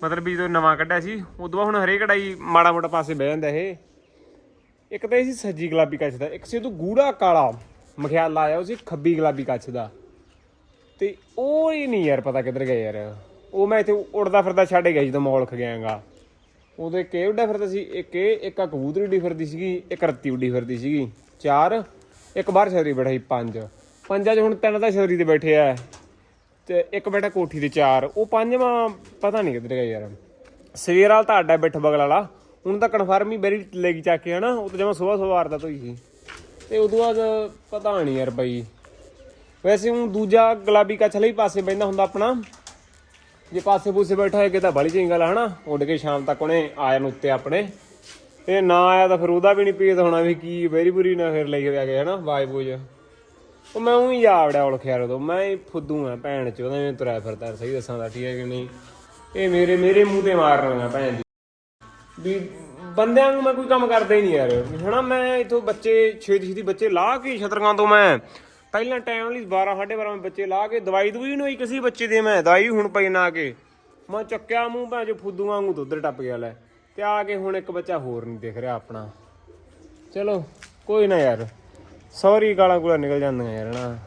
ਮਤਲਬ ਵੀ ਜਦੋਂ ਨਵਾਂ ਕੱਢਿਆ ਸੀ ਉਦੋਂ ਬਾਅਦ ਹੁਣ ਹਰੇਕ ਕਢਾਈ ਮਾੜਾ ਮੋਟਾ ਪਾਸੇ ਬਹਿ ਜਾਂਦਾ ਇਹ। ਇੱਕ ਤਾਂ ਇਹ ਸੀ ਸੱਜੀ ਗੁਲਾਬੀ ਕੱਛ ਦਾ ਇੱਕ ਸੀ ਉਹ ਗੂੜਾ ਕਾਲਾ ਮਖਿਆਲਾ ਆਇਆ ਉਹ ਸੀ ਖੱਬੀ ਗੁਲਾਬੀ ਕੱਛ ਦਾ। ਤੇ ਉਹ ਹੀ ਨਹੀਂ ਯਾਰ ਪਤਾ ਕਿੱਧਰ ਗਿਆ ਯਾਰ। ਉਹ ਮੈਂ ਇੱਥੇ ਉੜਦਾ ਫਿਰਦਾ ਛੱਡ ਗਿਆ ਜਦੋਂ ਮੌਲ ਖ ਗਿਆਗਾ ਉਦੋਂ ਇੱਕ ਇਹ ਉੱਡਿਆ ਫਿਰਦਾ ਸੀ, ਇੱਕ ਇਹ, ਇੱਕ ਆ ਕਬੂਤਰੀ ਉੱਡੀ ਫਿਰਦੀ ਸੀਗੀ, ਇੱਕ ਰੱਤੀ ਉੱਡੀ ਫਿਰਦੀ ਸੀਗੀ। ਚਾਰ, ਇੱਕ ਬਾਹਰ ਛਤਰੀ ਬੈਠਾ ਸੀ, ਪੰਜ। ਪੰਜਾਂ 'ਚ ਹੁਣ ਤਿੰਨ ਤਾਂ ਛਤਰੀ ਤੇ ਬੈਠੇ ਆ। ਤੇ ਇੱਕ ਬੈਠਾ ਕੋਠੀ ਤੇ ਚਾਰ। ਉਹ ਪੰਜਵਾਂ ਪਤਾ ਨਹੀਂ ਕਿੱਧਰ ਗਿਆ ਯਾਰ। ਸਵੇਰ ਵਾਲਾ ਤਾਂ ਅੱਡਾ ਬਿੱਠ ਬਗਲ ਵਾਲਾ। ਹੁਣ ਤਾਂ ਕਨਫਰਮ ਹੀ ਬੈਰੀ ਲੈ ਗਈ ਚੱਕ ਕੇ ਹਨਾ, ਉਹ ਤਾਂ ਜਮਾ ਸਵੇਰ ਸਵੇਰ ਵਾਰਦਾ ਤੋਈ ਸੀ। ਤੇ ਉਦੋਂ ਬਾਅਦ ਪਤਾ ਨਹੀਂ ਯਾਰ ਬਾਈ। ਵੈਸੇ ਹੁਣ ਦੂਜਾ ਗੁਲਾਬੀ ਕੱਛ ਲਈ ਪਾਸੇ ਬੈਂਦਾ ਹੁੰਦਾ ਆਪਣਾ। ਜੇ ਪਾਸੇ ਪੂਸੇ ਬੈਠਾ ਹੋਏ ਤਾਂ ਬੜੀ ਚੰਗੀ ਗੱਲ ਆ, ਹਨਾ? ਉੱਡ ਕੇ ਸ਼ਾਮ ਤੱਕ ਉਹਨੇ ਆਇਆ ਨੂੰ ਉੱਤੇ ਆਪਣੇ। ਤੇ ਨਾ ਆਇਆ ਤਾਂ ਫਿਰ ਉਹਦਾ ਵੀ ਨਹੀਂ ਪੀਤ ਹੋਣਾ ਵੀ ਕੀ ਬੈਰੀ ਬੁਰੀ ਨਾ ਫਿਰ ਲਈ ਹੋਇਆ ਗਿਆ, ਹਨਾ? ਬਾਜ ਬੂਜ। ਉਹ ਮੈਂ ਉਹੀ ਜਾਵੜਿਆ ਉਲ ਖਿਆਰ ਮੈਂ ਫੁੱਦੂ ਆ ਭੈਣ ਚ, ਉਹਦਾ ਮੈਂ ਤੁਰਿਆ ਫਿਰਦਾ, ਸਹੀ ਦੱਸਾਂ ਦਾ ਠੀਕ ਹੈ ਕਿ ਨਹੀਂ। ਇਹ ਮੇਰੇ ਮੇਰੇ ਮੂੰਹ ਤੇ ਮਾਰ ਰਹੀਆਂ ਭੈਣ ਦੀ ਵੀ ਬੰਦਿਆਂ ਨੂੰ ਮੈਂ ਕੋਈ ਕੰਮ ਕਰਦਾ ਹੀ ਨਹੀਂ ਯਾਰ, ਹਨਾ? ਮੈਂ ਇਥੋਂ ਬੱਚੇ ਛੇਤੀ ਛੇਤੀ ਬੱਚੇ ਲਾ ਕੇ ਛਤਰਗਾਂ ਤੋਂ ਮੈਂ ਪਹਿਲਾਂ ਟਾਈਮ ਲਈ 12 12:30 ਮੈਂ ਬੱਚੇ ਲਾ ਕੇ ਦਵਾਈ ਦੂਈ ਨਹੀਂ ਹੀ ਕਿਸੇ ਬੱਚੇ ਦੇ ਮੈਂ, ਦਵਾਈ ਹੁਣ ਪਈ ਨਾ ਕੇ। ਮੈਂ ਚੱਕਿਆ ਮੂੰਹ ਭੈਣ ਜੋ ਫੁੱਦੂ ਵਾਂਗੂ ਦੁੱਧ ਟੱਪ ਗਿਆ ਲੈ। ਤੇ ਆ ਕੇ ਹੁਣ ਇੱਕ ਬੱਚਾ ਹੋਰ ਨਹੀਂ ਦਿਖ ਰਿਹਾ ਆਪਣਾ। ਚਲੋ, ਕੋਈ ਨਾ ਯਾਰ। ਸੌਰੀ, ਗਾਲਾਂ ਗੁਲਾਂ ਨਿਕਲ ਜਾਂਦੀਆਂ ਯਾਰ ਨਾ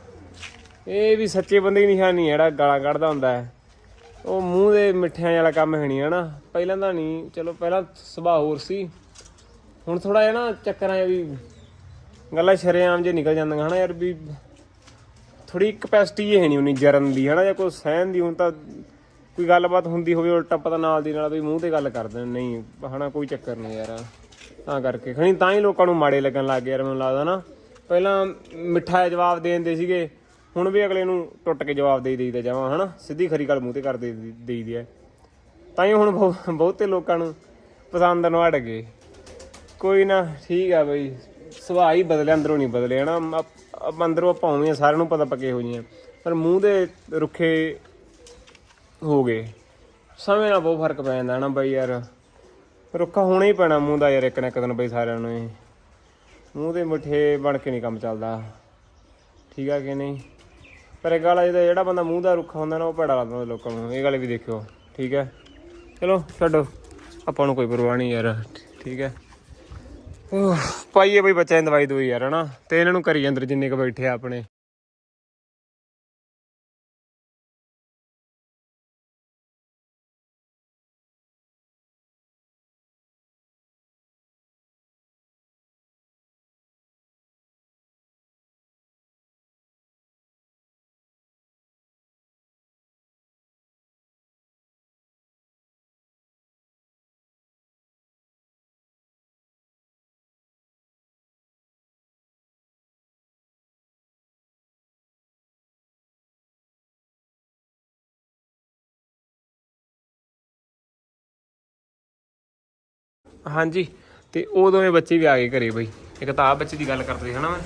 ਇਹ ਵੀ ਸੱਚੇ ਬੰਦੇ ਦੀ ਨਿਸ਼ਾਨੀ ਹੈ, ਜਿਹੜਾ ਗਾਲਾਂ ਕੱਢਦਾ ਹੁੰਦਾ ਹੈ। ਉਹ ਮੂੰਹ ਦੇ ਮਿੱਠਿਆਂ ਵਾਲਾ ਕੰਮ ਹੈ ਨਹੀਂ, ਹਨਾ। ਪਹਿਲਾਂ ਤਾਂ ਨਹੀਂ, ਚਲੋ, ਪਹਿਲਾਂ ਸੁਭਾਅ ਹੋਰ ਸੀ। ਹੁਣ ਥੋੜਾ ਜਿਹਾ ਨਾ ਚੱਕਰਾਂ ਜਿਹਾ ਵੀ ਗੱਲਾਂ ਸ਼ਰੇਆਮ ਜੇ ਨਿਕਲ ਜਾਂਦੀਆਂ, ਹਨਾ ਯਾਰ, ਵੀ ਥੋੜੀ ਕਪੈਸਿਟੀ ਹੈ ਨਹੀਂ ਉਨੀ ਜਰਨ ਦੀ, ਹਨਾ? ਜਾਂ ਕੋਈ ਸਹਿਣ ਦੀ, ਹੁਣ ਤਾਂ ਕੋਈ ਗੱਲਬਾਤ ਹੁੰਦੀ ਹੋਵੇ, ਉਲਟਾ ਪਤਾ ਨਾਲ ਦੀ ਨਾਲ ਵੀ ਮੂੰਹ ਤੇ ਗੱਲ ਕਰ ਦੇਣ ਨਹੀਂ, ਹਨਾ, ਕੋਈ ਚੱਕਰ ਨਹੀਂ ਯਾਰ। ਤਾਂ ਕਰਕੇ, ਖਣੀ ਤਾਂ ਹੀ ਲੋਕਾਂ ਨੂੰ ਮਾੜੇ ਲੱਗਣ ਲੱਗ ਗਏ ਯਾਰ, ਮੈਨੂੰ ਲੱਗਦਾ ਨਾ। ਪਹਿਲਾਂ ਮਿੱਠਾ ਜਵਾਬ ਦੇ ਦਿੰਦੇ ਸੀਗੇ, ਹੁਣ ਵੀ ਅਗਲੇ ਨੂੰ ਟੁੱਟ ਕੇ ਜਵਾਬ ਦੇ ਦੇਈਦਾ ਜਾਵਾਂ, ਹਨਾ? ਸਿੱਧੀ ਖਰੀ ਗੱਲ ਮੂੰਹ ਤੇ ਕਰ ਦੇ ਦੇਈਦੀ ਹੈ ਤਾਂ ਹੀ ਹੁਣ ਬਹੁ- ਬਹੁਤੇ ਲੋਕਾਂ ਨੂੰ ਪਸੰਦ ਨਾ ਅੜ ਗਏ। ਕੋਈ ਨਾ, ਠੀਕ ਆ ਬਈ। ਸੁਭਾਅ ਹੀ ਬਦਲੇ ਅੰਦਰੋਂ ਨਹੀਂ ਬਦਲੇ ਹਨਾ? ਆਪ- ਅੰਦਰੋਂ ਆਪਾਂ ਉਵੇਂ ਆ, ਸਾਰਿਆਂ ਨੂੰ ਪਤਾ ਪੱਕੇ ਹੋ ਜੀਆਂ ਪਰ ਮੂੰਹ ਦੇ ਰੁੱਖੇ ਹੋ ਗਏ। ਸਮੇਂ ਨਾਲ ਬਹੁਤ ਫ਼ਰਕ ਪੈ ਜਾਂਦਾ ਨਾ ਬਈ ਯਾਰ? ਰੁੱਖਾ ਹੋਣਾ ਹੀ ਪੈਣਾ ਮੂੰਹ ਦਾ ਯਾਰ ਇੱਕ ਨਾ ਇੱਕ ਦਿਨ ਬਈ ਸਾਰਿਆਂ ਨੂੰ ਹੀ ਮੂੰਹ ਦੇ ਮਿੱਠੇ ਬਣ ਕੇ ਨਹੀਂ ਕੰਮ ਚੱਲਦਾ। ਠੀਕ ਆ ਕਿ ਨਹੀਂ? ਪਰ ਇਹ ਗੱਲ ਆ ਜਿਹਦਾ ਜਿਹੜਾ ਬੰਦਾ ਮੂੰਹ ਦਾ ਰੁੱਖਾ ਹੁੰਦਾ ਨਾ ਉਹ ਭੈੜਾ ਲੱਗਦਾ ਲੋਕਾਂ ਨੂੰ। ਇਹ ਗੱਲ ਵੀ ਦੇਖਿਓ। ਠੀਕ ਹੈ ਚਲੋ ਛੱਡੋ। ਆਪਾਂ ਨੂੰ ਕੋਈ ਪਰਵਾਹ ਨਹੀਂ ਯਾਰ। ਠੀਕ ਹੈ ਪਾਈਏ ਬਈ ਬੱਚਿਆਂ ਦੀ ਦਵਾਈ ਦਵਾਈ ਯਾਰ, ਹਨਾ? ਤੇ ਇਹਨਾਂ ਨੂੰ ਕਰੀ ਅੰਦਰ ਜਿੰਨੇ ਕ ਬੈਠੇ ਆ ਆਪਣੇ। ਹਾਂਜੀ, ਤੇ ਉਹ ਦੋਵੇਂ ਬੱਚੇ ਵੀ ਆ ਗਏ ਘਰੇ ਬਈ। ਇੱਕ ਤਾਂ ਆ ਬੱਚੇ ਦੀ ਗੱਲ ਕਰਦੇ ਹਨਾ ਮੈਂ?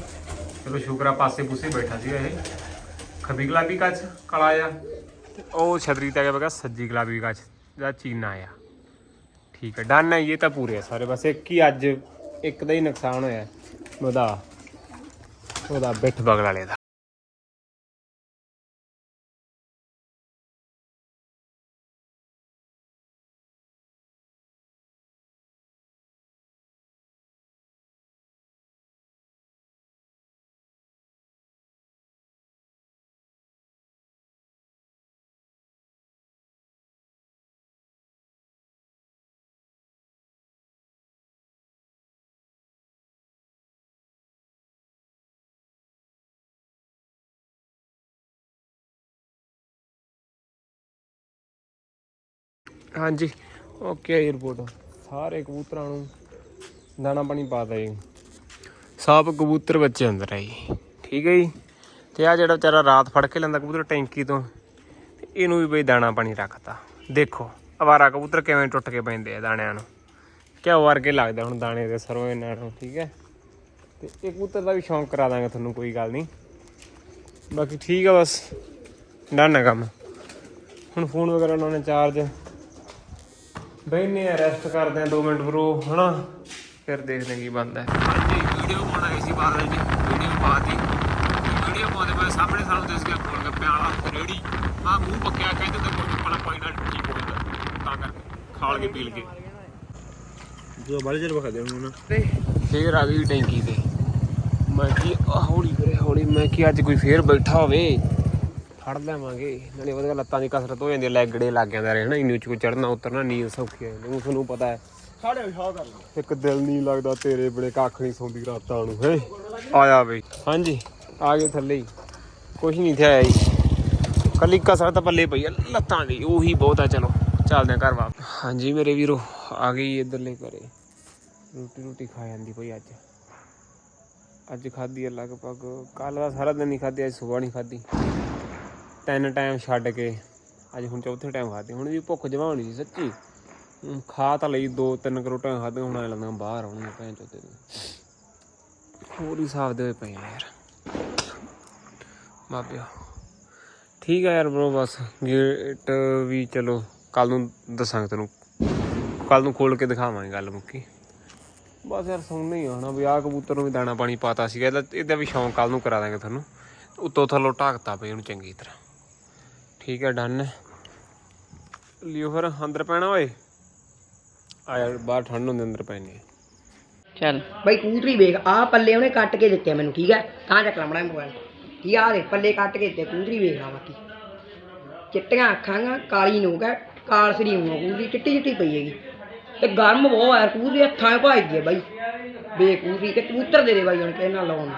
ਚਲੋ ਸ਼ੁਕਰ ਆ, ਪਾਸੇ ਪੂਸੇ ਬੈਠਾ ਸੀ ਇਹ। ਖੱਬੀ ਗੁਲਾਬੀ ਕੱਚ, ਕਾਲਾ ਆ ਤੇ ਉਹ ਛਤਰੀ ਤੇ ਆ ਗਿਆ ਬਗਾ ਸੱਜੀ ਗੁਲਾਬੀ ਕੱਚ ਦਾ ਚੀਨਾ ਆ। ਠੀਕ ਹੈ ਡਨ ਹੈ ਇਹ ਤਾਂ ਪੂਰੇ ਆ ਸਾਰੇ ਬਸ। ਇੱਕ ਹੀ ਅੱਜ ਇੱਕ ਦਾ ਹੀ ਨੁਕਸਾਨ ਹੋਇਆ, ਉਹਦਾ। ਉਹਦਾ ਬਿੱਠ ਬਗਲ ਵਾਲੇ ਦਾ। ਹਾਂਜੀ। ਓਕੇ ਆਈ ਸਾਰੇ ਕਬੂਤਰਾਂ ਨੂੰ ਦਾਣਾ ਪਾਣੀ ਪਾਤਾ ਜੀ ਸਭ ਕਬੂਤਰ ਬੱਚੇ ਅੰਦਰ ਆ ਜੀ ਠੀਕ ਹੈ ਜੀ। ਤੇ ਆ ਜਿਹੜਾ ਵਿਚਾਰਾ ਰਾਤ ਫੜ ਕੇ ਲੈਂਦਾ ਕਬੂਤਰ ਟੈਂਕੀ ਤੋਂ, ਇਹਨੂੰ ਵੀ ਬਈ ਦਾਣਾ ਪਾਣੀ ਰੱਖਤਾ। ਦੇਖੋ, ਅਵਾਰਾ ਕਬੂਤਰ ਕਿਵੇਂ ਟੁੱਟ ਕੇ ਪੈਂਦੇ ਆ ਦਾਣਿਆਂ ਨੂੰ। ਕਿਉਂ ਵਰਗੇ ਲੱਗਦਾ ਹੁਣ ਦਾਣੇ ਦੇ ਸਰੋਂ ਇਹਨਾਂ ਨੂੰ, ਠੀਕ ਹੈ। ਤੇ ਇਹ ਕਬੂਤਰ ਦਾ ਵੀ ਸ਼ੌਂਕ ਕਰਾ ਦਾਂਗੇ ਤੁਹਾਨੂੰ, ਕੋਈ ਗੱਲ ਨਹੀਂ। ਬਾਕੀ ਠੀਕ ਆ ਬਸ। ਡਨ ਹੈ ਕੰਮ। ਹੁਣ ਫੋਨ ਵਗੈਰਾ ਉਹਨਾਂ ਨੇ ਚਾਰਜ ਬੈਨੇ ਆ ਰੈਸਟ ਕਰਦੇ ਆ 2 ਮਿੰਟ ਬਰੋ ਹਨਾ? ਫਿਰ ਦੇਖਦੇ ਕੀ ਬਣਦਾ। ਹਾਂਜੀ ਵੀਡੀਓ ਪਾਉਣਾ ਗਈ ਸੀ ਬਾਹਰ ਜੀ ਵੀਡੀਓ ਪਾਤੀ। ਵੀਡੀਓ ਪਾਉਂਦੇ ਪਏ ਸਾਹਮਣੇ ਸਾਨੂੰ ਦਿਸ ਗਿਆ ਕੋਲ ਗੱਪਿਆਂ ਵਾਲਾ ਰੇੜੀ। ਆ ਮੂੰਹ ਪੱਕਿਆ ਕਹਿੰਦੇ ਤੇ ਕੋਈ ਪਲਾ ਪਾਈ ਨਾਲ ਠੀਕ ਹੋ ਜਾਂਦਾ। ਤਾਂ ਕਰਕੇ ਖਾਲ ਕੇ ਪੀਲ ਕੇ। ਜੋ ਬਾਲੇ ਜਰ ਬਖਾ ਦੇ ਹੁਣ ਤੇ ਫੇਰ ਆ ਗਈ ਟੈਂਕੀ ਤੇ। ਮੈਂ ਕੀ ਹੌਲੀ ਕਰੇ ਹੌਲੀ। ਮੈਂ ਕੀ ਅੱਜ ਕੋਈ ਫੇਰ ਬੈਠਾ ਹੋਵੇ। ਫੜ ਲੈਵਾਂਗੇ ਨਾਲੇ ਉਹਦੇ ਲੱਤਾਂ ਦੀ ਕਸਰਤ ਹੋ ਜਾਂਦੀ ਹੈ ਲੈਗੜੇ ਲੱਗ ਜਾਂਦਾ ਰਹੇ ਨਾ ਇੰਨੀ ਉੱਚ ਕੋ ਚੜਨਾ ਉਤਰਨਾ ਨੀਂਦ ਸੌਖੀ ਹੈ ਨੂੰ ਤੁਹਾਨੂੰ ਪਤਾ ਹੈ। ਸਾਡੇ ਵਿਸ਼ਾ ਕਰ ਇੱਕ ਦਿਲ ਨਹੀਂ ਲੱਗਦਾ ਤੇਰੇ ਬੜੇ ਕੱਖ ਨਹੀਂ ਸੌਂਦੀ ਰਾਤਾਂ ਨੂੰ ਹੈ। ਆਇਆ ਬਈ। ਹਾਂਜੀ ਆ ਗਏ ਥੱਲੇ ਹੀ। ਕੁਛ ਨਹੀਂ ਥਿਆ ਜੀ। ਕੱਲੀ ਕਸਰਤ ਪੱਲੇ ਪਈ ਆ ਲੱਤਾਂ ਦੀ ਉਹੀ ਬਹੁਤ ਆ ਚਲੋ ਚੱਲਦੇ ਆ ਘਰ ਵਾਪਸ। ਹਾਂਜੀ ਮੇਰੇ ਵੀਰੋ ਆ ਗਈ ਇਧਰਲੇ ਘਰੇ। ਰੋਟੀ ਰੋਟੀ ਖਾ ਜਾਂਦੀ ਪਈ ਅੱਜ। ਅੱਜ ਖਾਧੀ ਆ ਲਗਭਗ ਕੱਲ ਦਾ ਸਾਰਾ ਦਿਨ ਨਹੀਂ ਖਾਧੀ ਅੱਜ ਸਵੇਰ ਨਹੀਂ ਖਾਧੀ। ਤਿੰਨ ਟਾਈਮ ਛੱਡ ਕੇ, ਅੱਜ ਹੁਣ ਚੌਥੇ ਟਾਈਮ ਖਾਧੀ, ਹੁਣ ਵੀ ਭੁੱਖ ਜਮਾਉਣੀ ਸੀ ਸੱਚੀ। ਖਾ ਤਾਂ ਲਈ ਦੋ ਤਿੰਨ ਕਰੋਟਾਂ ਖਾਧੀਆਂ, ਹੁਣ ਐ ਲੱਗਦਾ ਬਾਹਰ ਆਉਣੀਆਂ ਭੈਣ ਚੋਦੇ ਦੇ ਹੋਰ ਹੀ ਹਿਸਾਬ ਦੇ ਹੋਏ ਪਏ ਆ ਯਾਰ। ਬਾਬਿਓ ਠੀਕ ਆ ਯਾਰ ਬ్రో ਬਸ ਗੇਟ ਵੀ ਚਲੋ ਕੱਲ ਨੂੰ ਦੱਸਾਂਗੇ ਤੈਨੂੰ। ਕੱਲ ਨੂੰ ਖੋਲ ਕੇ ਦਿਖਾਵਾਂਗੇ ਗੱਲ ਮੁੱਕੀ। ਬਸ ਯਾਰ ਸੁਣਨਾ ਹੀ ਆਣਾ ਵੀ ਆਹ ਕਬੂਤਰ ਨੂੰ ਵੀ ਦਾਣਾ ਪਾਣੀ ਪਾਤਾ ਸੀਗਾ, ਇਹਦਾ ਇਹਦਾ ਵੀ ਸ਼ੌਂਕ ਕੱਲ ਨੂੰ ਕਰਾ ਦਾਂਗੇ ਤੁਹਾਨੂੰ। ਉੱਤੋਂ ਥੱਲੋਂ ਢਾਕਤਾ ਪਈ ਉਹਨੂੰ ਚੰਗੀ ਤਰ੍ਹਾਂ। ਠੀਕ ਹੈ ਡਨ ਲਿਓ ਫਿਰ ਅੰਦਰ ਪੈਣਾ ਓਏ। ਆ ਯਾਰ ਬਾਹਰ ਠੰਡ ਹੁੰਦੀ ਅੰਦਰ ਪੈਣੇ। ਚੱਲ। ਬਈ ਕੂਤਰੀ ਵੇਖ ਆ ਪੱਲੇ ਉਹਨੇ ਕੱਟ ਕੇ ਦਿੱਤੇ ਮੈਨੂੰ ਠੀਕ ਹੈ? ਤਾਂ ਚੱਕ ਲਮਣਾ ਮੋਬਾਈਲ ਕੀ ਆ ਦੇ ਪੱਲੇ ਕੱਟ ਕੇ ਦਿੱਤੇ ਕੂਤਰੀ ਵੇਖ ਆ ਬਾਕੀ। ਚਿੱਟੀਆਂ ਅੱਖਾਂ ਗਾ ਕਾਲੀ ਹੈ ਕਾਲ ਸਰੀ ਨੂੰ ਕੂਤਰੀ ਚਿੱਟੀ ਚਿੱਟੀ ਪਈ ਹੈਗੀ। ਤੇ ਗਰਮ ਬਹੁਤ ਹੈ ਕੂਤਰੀ ਹੱਥਾਂ 'ਚ ਭਾਈ ਹੈ ਬਾਈ। ਬੇ ਕੂਤਰੀ ਤੇ ਕਬੂਤਰ ਦੇ ਦੇ ਬਾਈ ਹੁਣ ਕਿਹਨਾਂ ਲਾਉਣ।